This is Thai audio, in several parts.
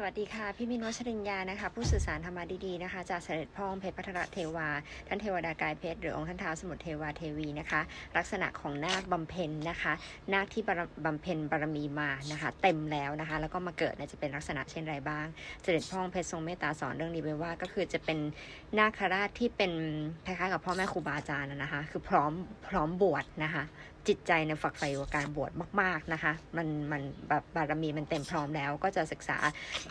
สวัสดีค่ะ พี่มินวชรินยานะคะ ผู้สื่อสารธรรมะดีๆนะคะจากเสด็จพ่อองค์เพชรพัทรเทวา ท่านเทวดากายเพชรหรือองค์ท่านท้าวสมุทรเทวาเทวีนะคะ ลักษณะของนาคบำเพ็ญนะคะ นาคที่บำเพ็ญบารมีมานะคะ เต็มแล้วนะคะ แล้วก็มาเกิดเนี่ยจะเป็นลักษณะเช่นไรบ้าง เสด็จพ่อองค์เพชรทรงเมตตาสอนเรื่องนี้ไว้ว่า ก็คือจะเป็นนาคราชที่เป็นคล้ายๆกับพ่อแม่ครูบาอาจารย์นะคะ คือพร้อมพร้อมบวชนะคะ จิตใจในยฝักใฝ่กับการบวชมาก ๆนะคะ มันมันแบบบารมีมันเต็มพร้อมแล้วก็จะศึกษา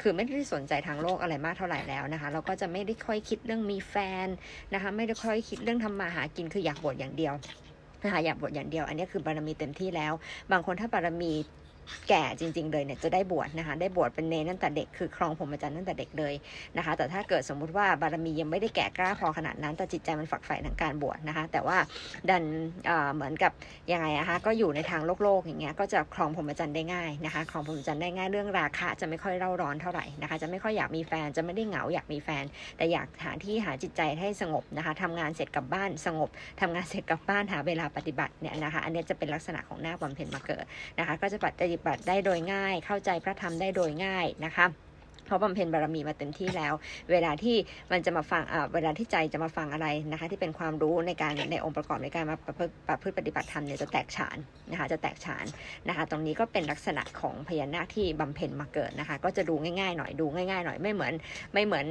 คือไม่ได้สนใจทางโลกอะไรมากเท่าไหร่แล้วนะคะเราก็จะไม่ได้ค่อยคิดเรื่องมีแฟนนะคะไม่ได้ค่อยคิดเรื่องทำมาหากินคืออยากบวชอย่างเดียวนะคะอยากบวชอย่างเดียว อันนี้คือบารมีเต็มที่แล้ว บางคนถ้าบารมี แก่จริง ๆ เลยเนี่ยจะได้บวชนะคะ ได้บวชเป็นเนรตั้งแต่เด็กคือครองผมอาจารย์ตั้งแต่เด็กเลยนะคะ แต่ถ้าเกิดสมมุติว่าบารมียังไม่ได้แก่กล้าพอขนาดนั้น แต่จิตใจมันฝักใฝ่ทางการบวชนะคะ แต่ว่าดันเอ่อเหมือนกับยังไงอะคะก็อยู่ในทางโลกโลกอย่างเงี้ยก็จะครองผมอาจารย์ได้ง่ายนะคะครองผมอาจารย์ได้ง่ายเรื่องราคะจะไม่ค่อยเร่าร้อนเท่าไหร่นะคะ จะไม่ค่อยอยากมีแฟนจะไม่ได้เหงาอยากมีแฟน แต่อยากหาที่หาจิตใจให้สงบนะคะทำงานเสร็จกลับบ้านสงบทำงานเสร็จกลับบ้านหาเวลาปฏิบัติเนี่ยนะคะ อันนี้จะเป็นลักษณะของนาคบำเพ็ญมาเกิดนะคะ ก็จะปฏิบัติได้โดยง่าย เข้าใจพระธรรมได้โดยง่ายนะคะ เพราะบำเพ็ญบารมีมาเต็มที่แล้ว เวลาที่มันจะมาฟังเวลาที่ใจจะมาฟังอะไรนะคะ ที่เป็นความรู้ในการในองค์ประกอบในการมาประพฤติประพฤติปฏิบัติธรรมเนี่ยจะแตกฉานนะคะ จะแตกฉานนะคะ ตรงนี้ก็เป็นลักษณะของพญานาคที่บำเพ็ญมาเกิดนะคะ ก็จะดูง่ายๆหน่อยดูง่ายๆหน่อยไม่เหมือนไม่เหมือน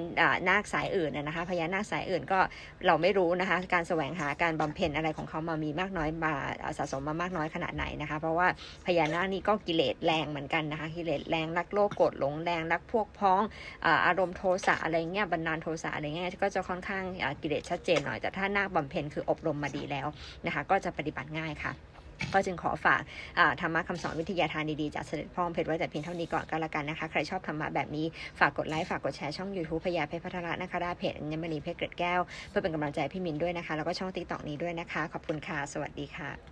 นาคสายอื่นนะคะพญานาคสายอื่นก็เราไม่รู้นะคะ การแสวงหาการบำเพ็ญอะไรของเขามามีมากน้อยมาสะสมมามากน้อยขนาดไหนนะคะ เพราะว่าพญานาคนี่ก็กิเลสแรงเหมือนกันนะคะกิเลสแรงรักโลกโกรธหลงแรงรักพวกพองอ่าอารมณ์โทสะอะไรเงี้ยบันดาลโทสะอะไรเงี้ยก็จะค่อนข้างกิเลสชัดเจนหน่อยแต่ถ้านาคบำเพ็ญคืออบรมมาดีแล้วนะคะก็จะปฏิบัติง่ายค่ะก็จึงขอฝากธรรมะคำสอนวิทยาทานดีๆ จากเสด็จพ่อเพชรไว้แต่เพียงเท่านี้ก่อนก็แล้วกันนะคะ ใครชอบธรรมะแบบนี้ ฝากกดไลค์ฝากกดแชร์ช่อง YouTube พญาเพชรพัทระนะคะด้เพจอัญมณีเพชรเกร็ดแก้ว เพื่อเป็นกำลังใจพี่มินด้วยนะคะ แล้วก็ช่องติ๊กต็อกนี้ด้วยนะคะ ขอบคุณค่ะ สวัสดีค่ะ